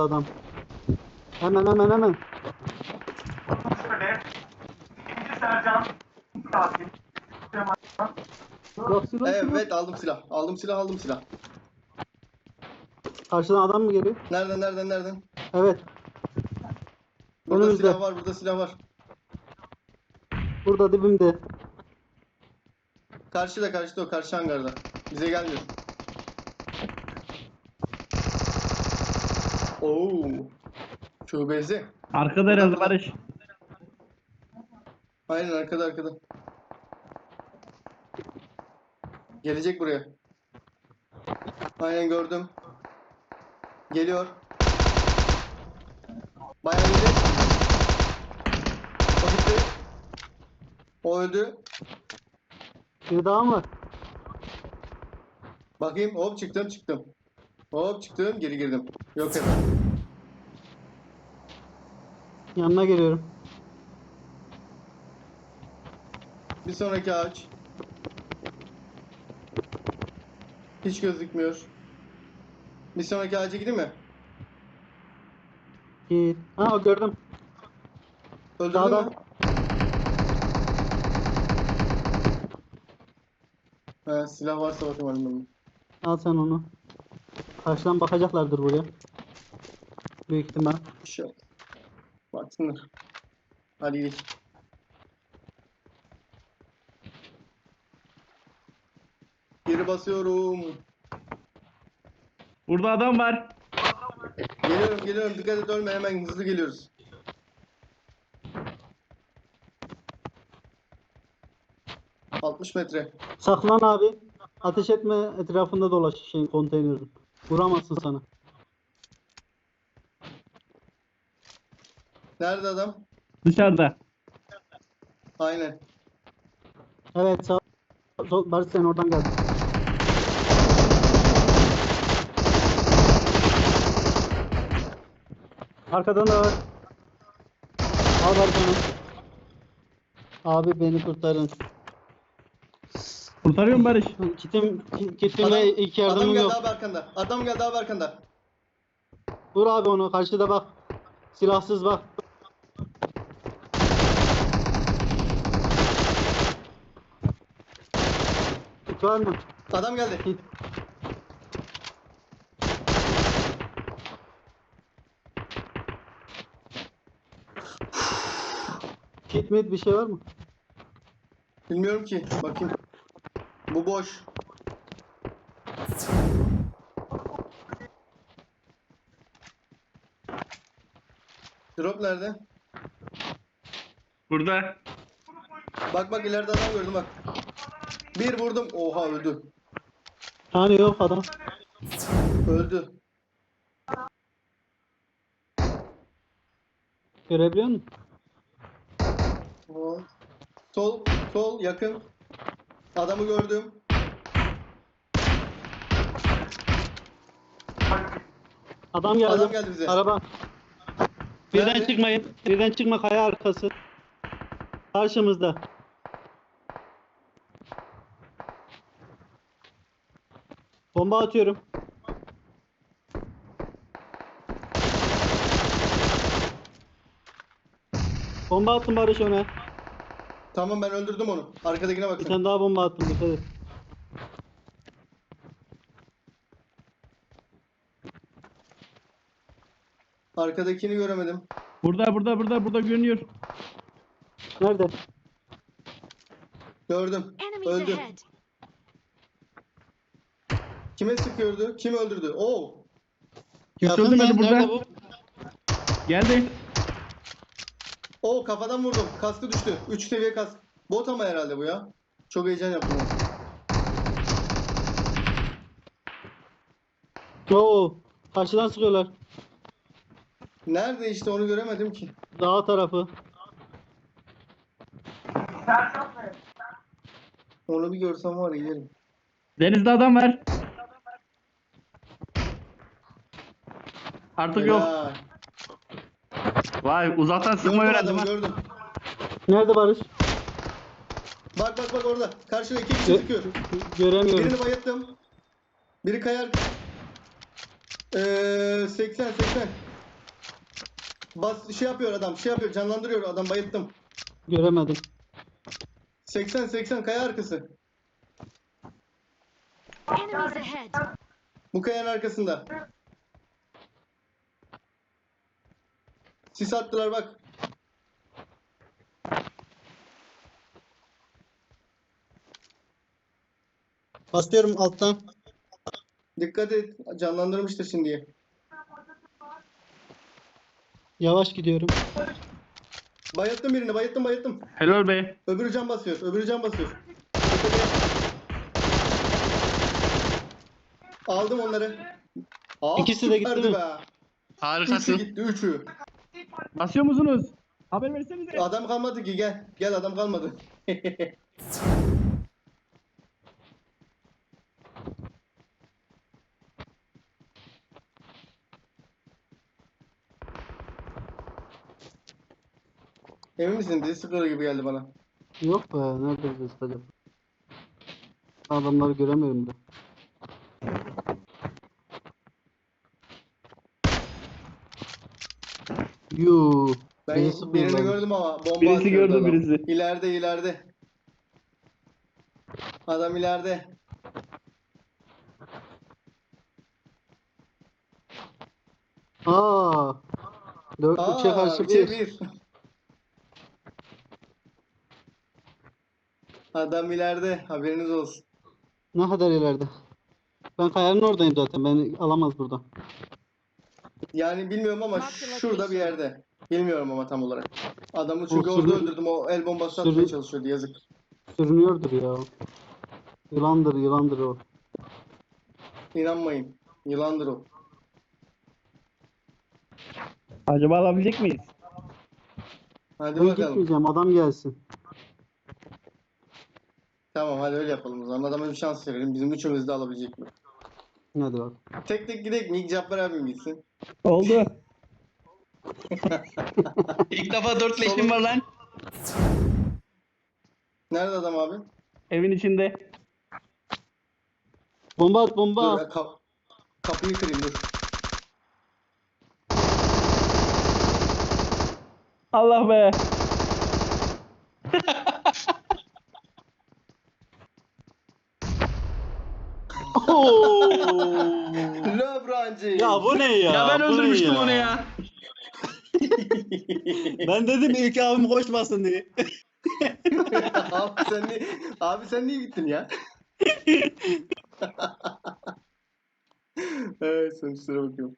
adam. Hemen hemen hemen. Şöyle. İkinci Sercan. Fatih. Yok silah silah. Evet aldım silah. Aldım silah aldım silah. Karşıdan adam mı geliyor? Nereden nereden nereden? Evet. Burada Önümüzde. silah var burada silah var. Burada dibimde. Karşıda karşıda o karşı hangarda. Bize gelmiyor. Oo. Şubezi. Arkada herhalde Barış. Aynen arkada arkada. Gelecek buraya. Aynen gördüm. Geliyor. Bayağı iyiydi. O gitti. O öldü. Bir daha mı? Bakayım hop çıktım çıktım. Hop çıktım geri girdim. Yok evet. Yanına geliyorum. Bir sonraki ağaç. Hiç gözükmüyor. Bir sonraki ağaca gideyim mi? Git. Ha gördüm. Öldürdün Sağda. mü? He, silah varsa bakayım elimde. Al sen onu. Karşıdan bakacaklardır buraya. Büyük ihtimal. Bir şey yok. Baksınlar. Hadi gidelim. Geri basıyorum. Burada adam var. Geliyorum geliyorum. Dikkat et ölme hemen hızlı geliyoruz. ...60 metre. Saklan abi. Ateş etme etrafında dolaş şeyin konteynerin. Vuramazsın sana. Nerede adam? Dışarıda. Aynen. Evet sağ sol, Barış sen oradan gel. Arkadan da var. Al Barış onu. Abi beni kurtarın. Kurtarıyorum Barış. Kitim, kitim Adam, ilk adam yardımım geldi yok. abi arkanda. Adam geldi abi arkanda. Vur abi onu karşıda bak. Silahsız bak. Kit var mı? Adam geldi. Kit. Kit mit bir şey var mı? Bilmiyorum ki. Bakayım. Bu boş. Drop nerede? Burada. Bak bak ileride adam gördüm bak. Bir vurdum. Oha öldü. Yani yok adam. Öldü. Görebiliyor musun? O. Sol, sol yakın. Adamı gördüm. Adam geldi. Adam geldi bize. Araba. Birden Nerede? çıkmayın. Birden çıkma kaya arkası. Karşımızda. Bomba atıyorum. Bomba attım Barış ona. Tamam ben öldürdüm onu. Arkadakine Bir bakın. tane daha bomba attım. Dikkat et. Arkadakini göremedim. Burada burada burada burada görünüyor. Nerede? Gördüm. Enemies Öldü. ahead. Kime sıkıyordu? Kim öldürdü? Oo. Kimse Yakın öldürmedi lan, burada. bu? Geldi. Oo kafadan vurdum. Kaskı düştü. 3 seviye kask. Bot ama herhalde bu ya. Çok heyecan yaptım. Oo, karşıdan sıkıyorlar. Nerede işte onu göremedim ki. Dağ tarafı. Onu bir görsem var ya yerim. Denizde adam var. Artık yok. Helal. Vay uzaktan sıkma Gördüm öğrendim adamı ha. gördüm. Nerede Barış? Bak bak bak orada. Karşıda iki kişi Gö- sıkıyor. göremiyorum. Birini bayılttım. Biri kayar. Ee, 80 80. Bas şey yapıyor adam. Şey yapıyor. Canlandırıyor adam. Bayılttım. Göremedim. 80 80 kaya arkası. Enemies ahead! Bu kayanın arkasında. Sis attılar bak. Basıyorum alttan. Dikkat et. Canlandırmıştır şimdiye. Yavaş gidiyorum. Bayılttım birini. Bayılttım bayılttım. Helal be. Öbürü can basıyor. Öbürü can basıyor. Aldım onları. Aa, İkisi de gitti süperdi mi? Be. Üçü Harikasın. gitti. Üçü. Basıyor musunuz? Haber versenize. Adam kalmadı ki gel. Gel adam kalmadı. Emin misin? Dizi sıkılır gibi geldi bana. Yok be. Nerede biz acaba? Adamları göremiyorum da. Yuu. Ben sıkmıyorlar. birini gördüm ama bomba Birisi atıyordu gördü, adam. birisi. İleride ileride. Adam ileride. Aa. Dört, Aa, üçe karşı üçe bir. bir. Adam ileride. Haberiniz olsun. Ne kadar ileride? Ben kayanın oradayım zaten. Beni alamaz buradan. Yani bilmiyorum ama şurada bir yerde. Bilmiyorum ama tam olarak. Adamı çünkü orada sürü- öldürdüm. O el bombası sürü- atmaya çalışıyordu yazık. Sürünüyordur ya. Yılandır yılandır o. İnanmayın. Yılandır o. Acaba alabilecek miyiz? Hadi Ben bakalım. gitmeyeceğim adam gelsin. Tamam hadi öyle yapalım o zaman. Adama bir şans verelim. Bizim üçümüz de alabilecek mi? Hadi bak. Tek tek gidelim. İlk Cabbar abim gitsin. Oldu. İlk defa dört leşim var lan. Nerede adam abi? Evin içinde. Bomba at bomba Dur at. kap- kapıyı kırayım dur. Allah be. Löbrancı. Ya bu ne ya? Ya ben Bu ne öldürmüştüm ya? onu ya. Ben dedim ilk abim koşmasın diye. abi sen niye, abi sen niye gittin ya? evet sonuçlara bakıyorum.